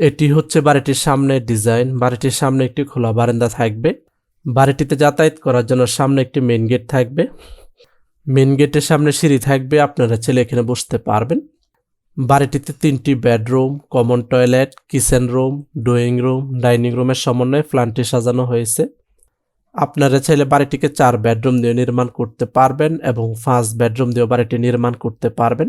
এটি হচ্ছে বাড়িটির সামনে ডিজাইন। বাড়িটির সামনে একটি খোলা বারান্দা থাকবে। বাড়িটিতে যাতায়াত করার জন্য সামনে একটি মেন গেট থাকবে। মেন গেটের সামনে সিঁড়ি থাকবে, আপনারা ছেলে এখানে বসতে পারবেন। বাড়িটিতে তিনটি bedroom, common toilet, kitchen room, drawing room, dining রুমের সমন্বয়ে প্ল্যানটি সাজানো হয়েছে। আপনারা চাইলে বাড়িটিকে চার বেডরুম দিয়ে নির্মাণ করতে পারবেন এবং পাঁচ বেডরুম দিয়ে বাড়িটি নির্মাণ করতে পারবেন।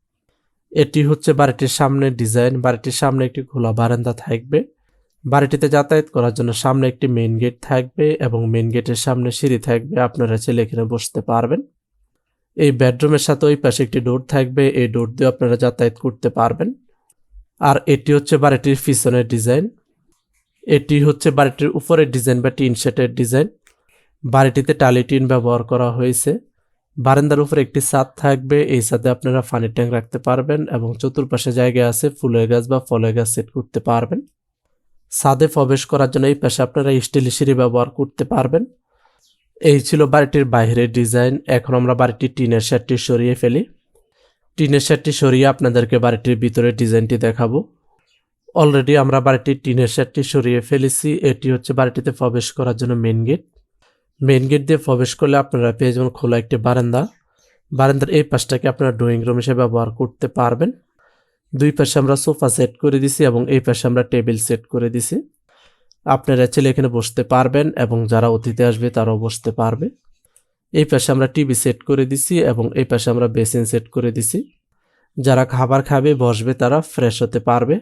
এটি হচ্ছে বাড়িটির সামনে ডিজাইন। বাড়িটির সামনে একটি খোলা বারান্দা থাকবে। বাড়িটিতে যাতায়াত করার জন্য সামনে একটি মেন গেট থাকবে এবং মেন গেটের সামনে সিঁড়ি থাকবে। আপনারা ছেলে এখানে বসতে পারবেন। এই বেডরুমের সাথে ওই পাশে একটি ডোর থাকবে। এই ডোর দিয়ে আপনারা যাতায়াত করতে পারবেন। আর এটি হচ্ছে বাড়িটির পিছনের ডিজাইন। এটি হচ্ছে বাড়িটির উপরের ডিজাইন বা টিন সেটের ডিজাইন। বাড়িটিতে টালি টিন ব্যবহার করা হয়েছে। বারান্দার উপরে একটি ছাদ থাকবে। এই ছাদে আপনারা পানির ট্যাঙ্ক রাখতে পারবেন এবং চতুর্পাশে জায়গা আছে, ফুলের গাছ বা ফলের গাছ সেট করতে পারবেন। ছাদে প্রবেশ করার জন্য এই পাশে আপনারা স্টিল সিঁড়ি ব্যবহার করতে পারবেন। এই ছিল বাড়িটির বাইরের ডিজাইন। এখন আমরা বাড়িটির টিনের শেডটি সরিয়ে ফেলি। টিনের শেডটি সরিয়ে আপনাদেরকে বাড়িটির ভিতরে ডিজাইনটি দেখাবো। অলরেডি আমরা বাড়িটির টিনের শেডটি সরিয়ে ফেলেছি। এটি হচ্ছে বাড়িটিতে প্রবেশ করার জন্য মেন গেট। মেন গেট দিয়ে প্রবেশ করলে আপনারা পেয়ে যাবেন খোলা একটি বারান্দা। বারান্দার এই পাশটাকে আপনারা ড্রয়িং রুম হিসেবে ব্যবহার করতে পারবেন। দুই পাশে আমরা সোফা সেট করে দিছি এবং এই পাশে আমরা টেবিল সেট করে দিছি। আপনারা ছেলে এখানে বসতে পারবেন এবং যারা অতিথি আসবে তারাও বসতে পারবে। এই পাশে আমরা টিভি সেট করে দিছি এবং এই পাশে আমরা বেসিন সেট করে দিছি। যারা খাবার খাবে, বসবে, তারা ফ্রেশ হতে পারবে।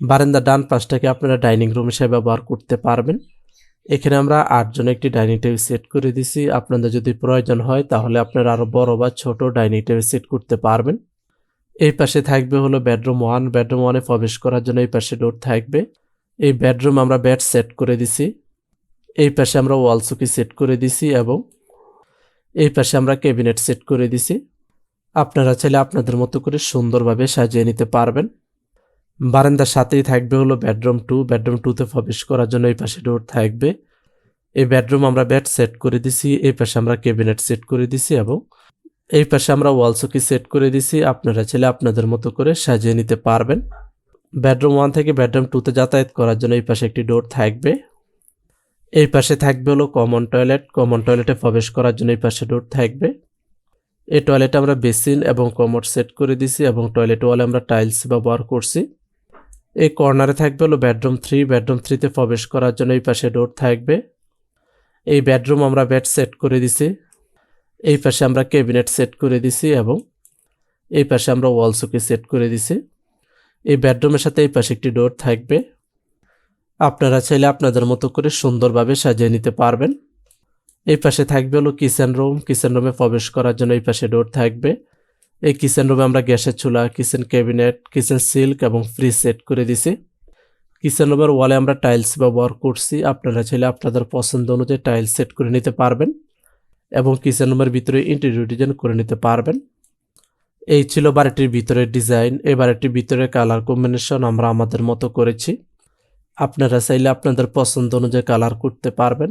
বারান্দা ডান পাশটাকে আপনারা ডাইনিং রুম হিসেবে ব্যবহার করতে পারবেন। এখানে আমরা আটজন একটি ডাইনিং টেবিল সেট করে দিছি। আপনাদের যদি প্রয়োজন হয়, তাহলে আপনারা আরও বড় বা ছোট ডাইনিং টেবিল সেট করতে পারবেন। এই পাশে থাকবে হলো বেডরুম ওয়ান। বেডরুম ওয়ানে প্রবেশ করার জন্য এই পাশে ডোর থাকবে। এই বেডরুম আমরা বেড সেট করে দিছি। এই পাশে আমরা ওয়াল সুকি সেট করে দিছি এবং এই পাশে আমরা ক্যাবিনেট সেট করে দিছি। আপনারা চাইলে আপনাদের মতো করে সুন্দরভাবে সাজিয়ে নিতে পারবেন। বারান্দার সাথেই থাকবে হলো বেডরুম টু বেডরুম টুতে প্রবেশ করার জন্য এই পাশে ডোর থাকবে। এই বেডরুম আমরা বেড সেট করে দিছি, এই পাশে আমরা ক্যাবিনেট সেট করে দিছি এবং এই পাশে আমরা ওয়াল চকি সেট করে দিছি। আপনারা চাইলে আপনাদের মতো করে সাজিয়ে নিতে পারবেন। বেডরুম ওয়ান থেকে বেডরুম টুতে যাতায়াত করার জন্য এই পাশে একটি ডোর থাকবে। এই পাশে থাকবে হলো কমন টয়লেট কমন টয়লেটে প্রবেশ করার জন্য এই পাশে ডোর থাকবে। এই টয়লেটে আমরা বেসিন এবং কমোড সেট করে দিছি এবং টয়লেট ওয়ালে আমরা টাইলস ব্যবহার করছি। এই কর্নারে থাকবে হলো বেডরুম থ্রি বেডরুম থ্রিতে প্রবেশ করার জন্য এই পাশে ডোর থাকবে। এই বেডরুম আমরা বেড সেট করে দিছি। এই পাশে আমরা ক্যাবিনেট সেট করে দিছি এবং এই পাশে আমরা ওয়াল সুকি সেট করে দিছি। এই বেডরুমের সাথে এই পাশে একটি ডোর থাকবে। আপনারা চাইলে আপনাদের মতো করে সুন্দরভাবে সাজিয়ে নিতে পারবেন। এই পাশে থাকবে হলো কিচেন রুম কিচেন রুমে প্রবেশ করার জন্য এই পাশে ডোর থাকবে। এই কিচেন রুমে আমরা গ্যাসের চুলা, কিচেন ক্যাবিনেট, কিচেন সিল্ক এবং ফ্রিজ সেট করে দিছি। কিচেন রুমের ওয়ালে আমরা টাইলস ব্যবহার করছি। আপনারা চাইলে আপনাদের পছন্দ অনুযায়ী টাইলস সেট করে নিতে পারবেন এবং কিচেন রুমের ভিতরে ইন্টেরিয়র ডিজাইন করে নিতে পারবেন। এই ছিল বাড়িটির ভিতরের ডিজাইন এই বাড়িটির ভিতরে কালার কম্বিনেশন আমরা আমাদের মতো করেছি। আপনারা চাইলে আপনাদের পছন্দ অনুযায়ী কালার করতে পারবেন।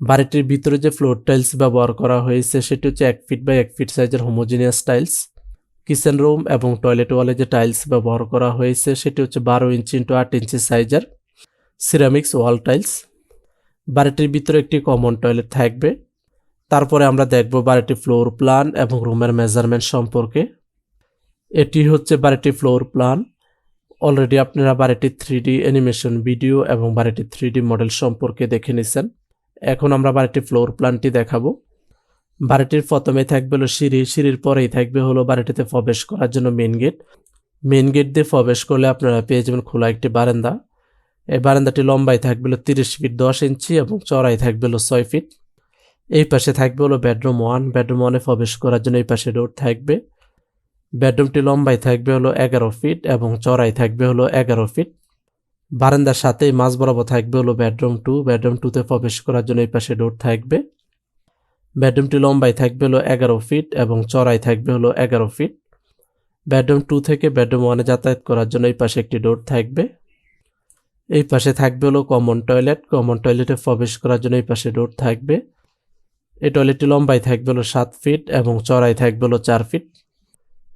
বাড়িটির ভিতরে যে ফ্লোর টাইলস ব্যবহার করা হয়েছে, সেটি হচ্ছে এক ফিট বাই এক ফিট সাইজের হোমোজিনিয়াস টাইলস কিচেন রুম এবং টয়লেট ওয়ালে যে টাইলস ব্যবহার করা হয়েছে, সেটি হচ্ছে বারো ইঞ্চি ইন্টু আট ইঞ্চি সাইজের সিরামিক্স ওয়াল টাইলস বাড়িটির ভিতরে একটি কমন টয়লেট থাকবে। তারপরে আমরা দেখব বাড়িটির ফ্লোর প্ল্যান এবং রুমের মেজারমেন্ট সম্পর্কে। এটি হচ্ছে বাড়িটির ফ্লোর প্ল্যান অলরেডি আপনারা বাড়িটির থ্রি ডি অ্যানিমেশন ভিডিও এবং বাড়িটির থ্রি ডি মডেল সম্পর্কে দেখে নিছেন। এখন আমরা বাড়িটির ফ্লোর প্ল্যানটি দেখাবো। বাড়িটির প্রথমে থাকবে হলো সিঁড়ি, সিঁড়ির পরেই থাকবে হলো বাড়িটিতে প্রবেশ করার জন্য মেন গেট মেন গেট দিয়ে প্রবেশ করলে আপনারা পেয়ে যাবেন খোলা একটি বারান্দা। এই বারান্দাটি লম্বায় থাকবে হলো তিরিশ ফিট দশ ইঞ্চি এবং চড়াই থাকবে হলো ছয় ফিট এই পাশে থাকবে হলো বেডরুম ওয়ান বেডরুম ওয়ানে প্রবেশ করার জন্য এই পাশে ডোর থাকবে। বেডরুমটি লম্বায় থাকবে হলো এগারো ফিট এবং চড়াই থাকবে হলো এগারো ফিট বারান্দার সাথেই মাঝ বরাবর থাকবে হলো বেডরুম টু বেডরুম টুতে প্রবেশ করার জন্য এই পাশে ডোর থাকবে। বেডরুমটি লম্বায় থাকবে হলো এগারো ফিট এবং চড়াই থাকবে হলো এগারো ফিট বেডরুম টু থেকে বেডরুম ওয়ানে যাতায়াত করার জন্য এই পাশে একটি ডোর থাকবে। এই পাশে থাকবে হলো কমন টয়লেট কমন টয়লেটে প্রবেশ করার জন্য এই পাশে ডোর থাকবে। এই টয়লেটটি লম্বায় থাকবে হলো সাত ফিট এবং চড়াই থাকবে হলো চার ফিট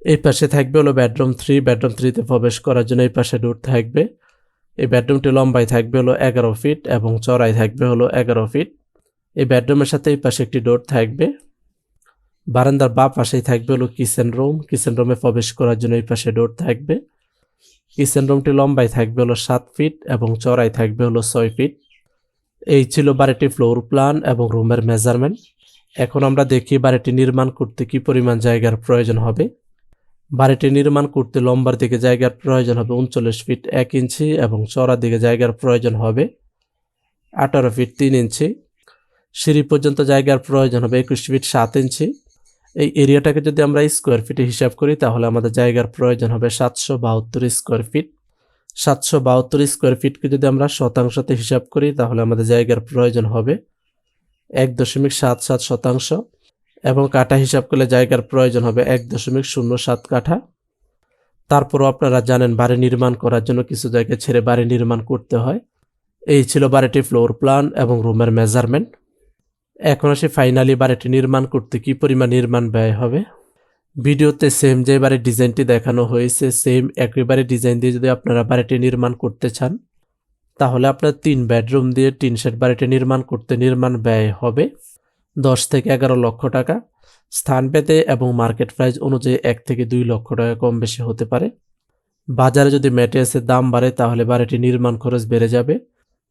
এই পাশে থাকবে হলো বেডরুম থ্রি বেডরুম থ্রিতে প্রবেশ করার জন্য এই পাশে ডোর থাকবে। এই বেডরুমটি লম্বায় থাকবে হলো এগারো ফিট এবং চড়াই থাকবে হলো এগারো ফিট। এই বেডরুমের সাথে এই পাশে একটি ডোর থাকবে। বারান্দার বা পাশেই থাকবে হলো কিচেন রুম। কিচেন রুমে প্রবেশ করার জন্য এই পাশে ডোর থাকবে। কিচেন রুমটি লম্বায় থাকবে হলো সাত ফিট এবং চড়াই থাকবে হলো ছয় ফিট। এই ছিল বাড়িটি ফ্লোর প্ল্যান এবং রুমের মেজারমেন্ট। এখন আমরা দেখি বাড়িটি নির্মাণ করতে কি পরিমাণ জায়গার প্রয়োজন হবে। বাড়িটি নির্মাণ করতে লম্বার দিকে জায়গার প্রয়োজন হবে উনচল্লিশ ফিট এক ইঞ্চি এবং চড়ার দিকে জায়গার প্রয়োজন হবে আঠারো ফিট তিন ইঞ্চি। সিঁড়ি পর্যন্ত জায়গার প্রয়োজন হবে একুশ ফিট সাত ইঞ্চি। এই এরিয়াটাকে যদি আমরা স্কোয়ার ফিটে হিসাব করি, তাহলে আমাদের জায়গার প্রয়োজন হবে সাতশো বাহাত্তর স্কোয়ার ফিট। সাতশো বাহাত্তর স্কোয়ার ফিটকে যদি আমরা শতাংশতে হিসাব করি, তাহলে আমাদের জায়গার প্রয়োজন হবে এক দশমিক সাত সাত শতাংশ। এবং কাঠা হিসাব করলে জায়গার প্রয়োজন হবে এক দশমিক শূন্য সাত কাঠা। তারপরও আপনারা জানেন বাড়ি নির্মাণ করার জন্য কিছু জায়গায় ছেড়ে বাড়ি নির্মাণ করতে হয়। এই ছিল বাড়িটি ফ্লোর প্ল্যান এবং রুমের মেজারমেন্ট। এখন আসি ফাইনালি বাড়িটি নির্মাণ করতে কি পরিমাণ নির্মাণ ব্যয় হবে। ভিডিওতে সেম যে বাড়ির ডিজাইনটি দেখানো হয়েছে সেম একেবারে ডিজাইন দিয়ে যদি আপনারা বাড়িটি নির্মাণ করতে চান, তাহলে আপনার তিন বেডরুম দিয়ে টিন শেড বাড়িটি নির্মাণ করতে নির্মাণ ব্যয় হবে। দশ থেকে এগারো লক্ষ টাকা স্থান পেতে এবং মার্কেট প্রাইস অনুযায়ী এক থেকে দুই লক্ষ টাকা কম বেশি হতে পারে। বাজারে যদি ম্যাটেরিয়ালসের দাম বাড়ে, তাহলে বাড়িটি নির্মাণ খরচ বেড়ে যাবে।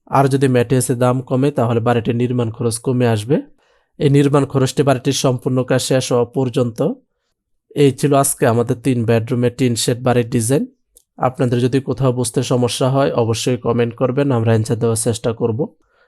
আর যদি ম্যাটেরিয়ালসের দাম কমে, তাহলে বাড়িটির নির্মাণ খরচ কমে আসবে। এই নির্মাণ খরচটি বাড়িটির সম্পূর্ণ কাজ শেষ হওয়া পর্যন্ত। এই ছিল আজকে আমাদের তিন বেডরুমের টিন শেড বাড়ির ডিজাইন। আপনাদের যদি কোথাও বুঝতে সমস্যা হয়, অবশ্যই কমেন্ট করবেন, আমরা অ্যান্সার দেওয়ার চেষ্টা করব।